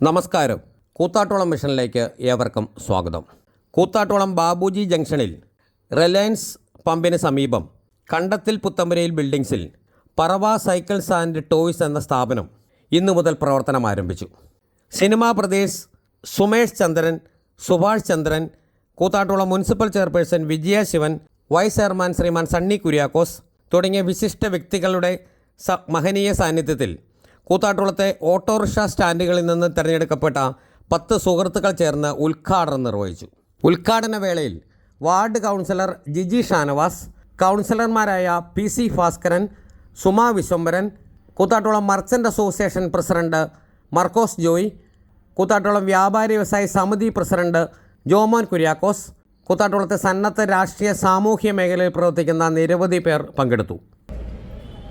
നമസ്കാരം. കൂത്താട്ടോളം മിഷനിലേക്ക് ഏവർക്കും സ്വാഗതം. കൂത്താട്ടോളം ബാബുജി ജംഗ്ഷനിൽ റിലയൻസ് പമ്പിന് സമീപം കണ്ടത്തിൽ പുത്തമ്പരയിൽ ബിൽഡിംഗ്സിൽ പറവ സൈക്കിൾസ് ആൻഡ് ടോയ്സ് എന്ന സ്ഥാപനം ഇന്നു മുതൽ പ്രവർത്തനം ആരംഭിച്ചു. Cinema Pradesh Sumesh Chandran Subhash Chandran Koothattukulam municipal chairperson Vijaya Sivan vice chairman Sriman Sunny Kuriakose തുടങ്ങിയ വിശിഷ്ട വ്യക്തികളുടെ മഹനീയ സാന്നിധ്യത്തിൽ കൂത്താട്ടുളത്തെ ഓട്ടോറിക്ഷ സ്റ്റാൻഡുകളിൽ നിന്ന് തിരഞ്ഞെടുക്കപ്പെട്ട പത്ത് സുഹൃത്തുക്കൾ ചേർന്ന് ഉദ്ഘാടനം നിർവഹിച്ചു. ഉദ്ഘാടന വേളയിൽ വാർഡ് കൗൺസിലർ ജിജി ഷാനവാസ് കൗൺസിലർമാരായ P C Bhaskaran Suma Viswambharan Koothattukulam merchant association president Markose Joy Koothattukulam വ്യാപാരി വ്യവസായ സമിതി പ്രസിഡന്റ് ജോമോൻ കുര്യാക്കോസ് കൂത്താട്ടുളത്തെ സന്നദ്ധ രാഷ്ട്രീയ സാമൂഹ്യ മേഖലയിൽ പ്രവർത്തിക്കുന്ന നിരവധി പേർ പങ്കെടുത്തു.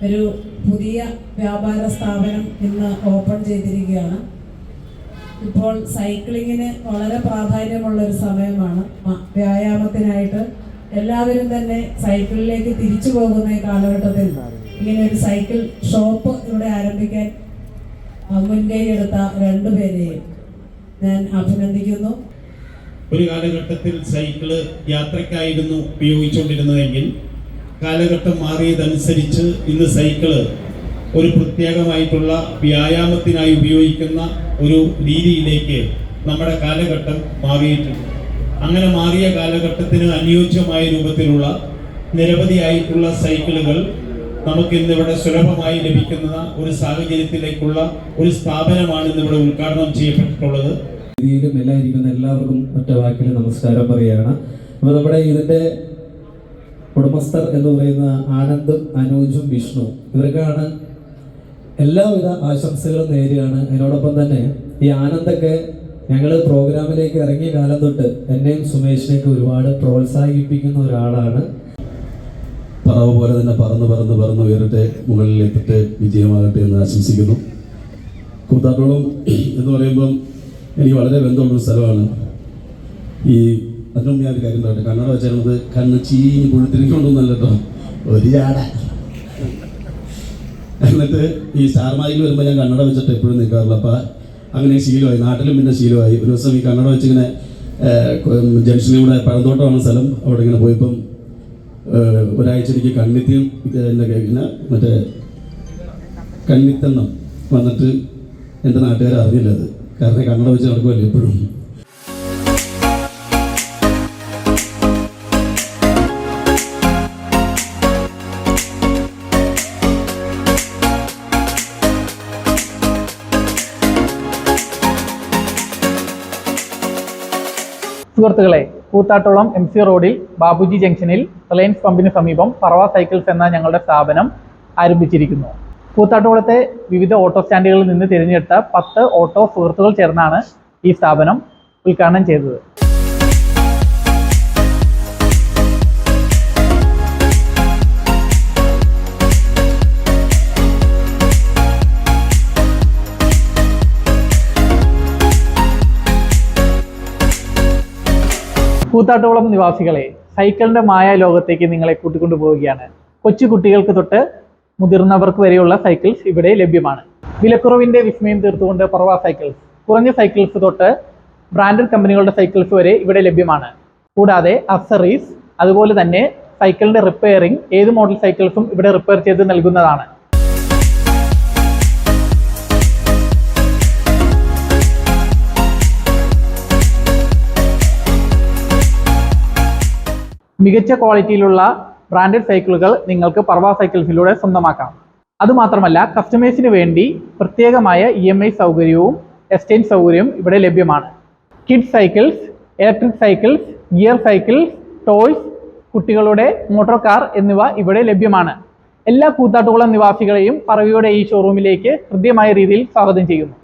ഒരു പുതിയ വ്യാപാര സ്ഥാപനം ഇന്ന് ഓപ്പൺ ചെയ്തിരിക്കുകയാണ്. ഇപ്പോൾ സൈക്ലിങ്ങിന് വളരെ പ്രാധാന്യമുള്ള ഒരു സമയമാണ് വ്യായാമത്തിനായിട്ട് എല്ലാവരും തന്നെ സൈക്കിളിലേക്ക് തിരിച്ചു പോകുന്ന ഈ കാലഘട്ടത്തിൽ ഇങ്ങനെ ഒരു സൈക്കിൾ ഷോപ്പ് ഇവിടെ ആരംഭിക്കാൻ മുൻകൈ എടുത്ത രണ്ടുപേരെയും ഞാൻ അഭിനന്ദിക്കുന്നു. ഒരു കാലഘട്ടത്തിൽ സൈക്കിൾ യാത്രക്കായിരുന്നു ഉപയോഗിച്ചുകൊണ്ടിരുന്നതെങ്കിൽ കാലഘട്ടം മാറിയതനുസരിച്ച് ഇന്ന് സൈക്കിൾ ഒരു പ്രത്യേകമായിട്ടുള്ള വ്യായാമത്തിനായി ഉപയോഗിക്കുന്ന ഒരു രീതിയിലേക്ക് നമ്മുടെ കാലഘട്ടം മാറിയിട്ടുണ്ട്. അങ്ങനെ മാറിയ കാലഘട്ടത്തിന് അനുയോജ്യമായ രൂപത്തിലുള്ള നിരവധിയായിട്ടുള്ള സൈക്കിളുകൾ നമുക്ക് ഇന്നിവിടെ സുലഭമായി ലഭിക്കുന്ന ഒരു സാഹചര്യത്തിലേക്കുള്ള ഒരു സ്ഥാപനമാണ് ഇന്നിവിടെ ഉദ്ഘാടനം ചെയ്യപ്പെട്ടിട്ടുള്ളത്. രീതിയിലും എല്ലാം ഇരിക്കുന്ന എല്ലാവർക്കും ഒറ്റ വാക്കിൽ നമസ്കാരം പറയുകയാണ്. അപ്പോൾ നമ്മുടെ ഇതിന്റെ ഉടമസ്ഥർ എന്ന് പറയുന്ന ആനന്ദും അനൂജും വിഷ്ണു. ഇവർക്കാണ് എല്ലാവിധ ആശംസകളും നേരുകയാണ്. അതിനോടൊപ്പം തന്നെ ഈ ആനന്ദൊക്കെ ഞങ്ങൾ പ്രോഗ്രാമിലേക്ക് ഇറങ്ങിയ കാലം തൊട്ട് എന്നെയും സുമേഷിനെയൊക്കെ ഒരുപാട് പ്രോത്സാഹിപ്പിക്കുന്ന ഒരാളാണ്. പറവ് പോലെ തന്നെ പറന്ന് പറന്ന് പറന്ന് ഉയരട്ടെ മുകളിലെത്തിട്ട് വിജയമാകട്ടെ എന്ന് ആശംസിക്കുന്നു. കൂത്താട്ടോളം എന്ന് പറയുമ്പം എനിക്ക് വളരെ ബന്ധമുള്ളൊരു സ്ഥലമാണ്. ഈ അതിനു മുമ്പ് ഞാൻ ഒരു കാര്യം പറയട്ടെ. കണ്ണട വെച്ചിരുന്നത് കണ്ണ് ചീഞ്ഞ് പുഴുത്തിരിക്കൊണ്ടൊന്നല്ല കേട്ടോ ഒരു ചാട എന്നിട്ട് ഈ സ്റ്റാർ മാജിക്കിൽ വരുമ്പോൾ ഞാൻ കണ്ണട വെച്ചിട്ട് എപ്പോഴും നിൽക്കാറില്ല അപ്പം അങ്ങനെ ശീലമായി. നാട്ടിലും പിന്നെ ശീലമായി. ഒരു ദിവസം ഈ കണ്ണട വെച്ചിങ്ങനെ ജംഗ്ഷനിലൂടെ പഴന്തോട്ടമാണ് സ്ഥലം. അവിടെ ഇങ്ങനെ പോയപ്പം ഒരാഴ്ച എനിക്ക് കണ്ണിത്തിയും എന്റെ പിന്നെ മറ്റേ കണ്ണിത്തെണ്ണം വന്നിട്ട് എന്റെ നാട്ടുകാർ അറിഞ്ഞില്ല അത്. കാരണം കണ്ണട വെച്ച് നടക്കുമല്ലോ എപ്പോഴും. സുഹൃത്തുക്കളെ കൂത്താട്ടോളം എം സി റോഡിൽ ബാബുജി ജംഗ്ഷനിൽ റിലയൻസ് പമ്പിന് സമീപം പറവ സൈക്കിൾസ് എന്ന ഞങ്ങളുടെ സ്ഥാപനം ആരംഭിച്ചിരിക്കുന്നു. കൂത്താട്ടോളത്തെ വിവിധ ഓട്ടോ സ്റ്റാൻഡുകളിൽ നിന്ന് തിരഞ്ഞെടുത്ത പത്ത് ഓട്ടോ സുഹൃത്തുക്കൾ ചേർന്നാണ് ഈ സ്ഥാപനം ഉദ്ഘാടനം ചെയ്തത്. കൂത്താട്ടോളം നിവാസികളെ സൈക്കിളിന്റെ മായ ലോകത്തേക്ക് നിങ്ങളെ കൂട്ടിക്കൊണ്ടു പോവുകയാണ്. കൊച്ചു കുട്ടികൾക്ക് തൊട്ട് മുതിർന്നവർക്ക് വരെയുള്ള സൈക്കിൾസ് ഇവിടെ ലഭ്യമാണ്. വിലക്കുറവിന്റെ വിസ്മയം തീർത്തുകൊണ്ട് പറവ സൈക്കിൾസ്. കുറഞ്ഞ സൈക്കിൾസ് തൊട്ട് ബ്രാൻഡഡ് കമ്പനികളുടെ സൈക്കിൾസ് വരെ ഇവിടെ ലഭ്യമാണ്. കൂടാതെ അക്സറീസ് അതുപോലെ തന്നെ സൈക്കിളിന്റെ റിപ്പയറിംഗ് ഏത് മോഡൽ സൈക്കിൾസും ഇവിടെ റിപ്പയർ ചെയ്ത് നൽകുന്നതാണ്. മികച്ച ക്വാളിറ്റിയിലുള്ള ബ്രാൻഡഡ് സൈക്കിളുകൾ നിങ്ങൾക്ക് പർവ സൈക്കിൾസിലൂടെ സ്വന്തമാക്കാം. അതുമാത്രമല്ല കസ്റ്റമേഴ്സിന് വേണ്ടി പ്രത്യേകമായ ഇ എം ഐ സൗകര്യവും എക്സ്ചേഞ്ച് സൗകര്യവും ഇവിടെ ലഭ്യമാണ്. Kid cycles electric cycles gear cycles toys കുട്ടികളുടെ മോട്ടോർ കാർ എന്നിവ ഇവിടെ ലഭ്യമാണ്. എല്ലാ കൂത്താട്ടുകുളം നിവാസികളെയും പറവയുടെ ഈ ഷോറൂമിലേക്ക് ഹൃദ്യമായ രീതിയിൽ സ്വാഗതം ചെയ്യുന്നു.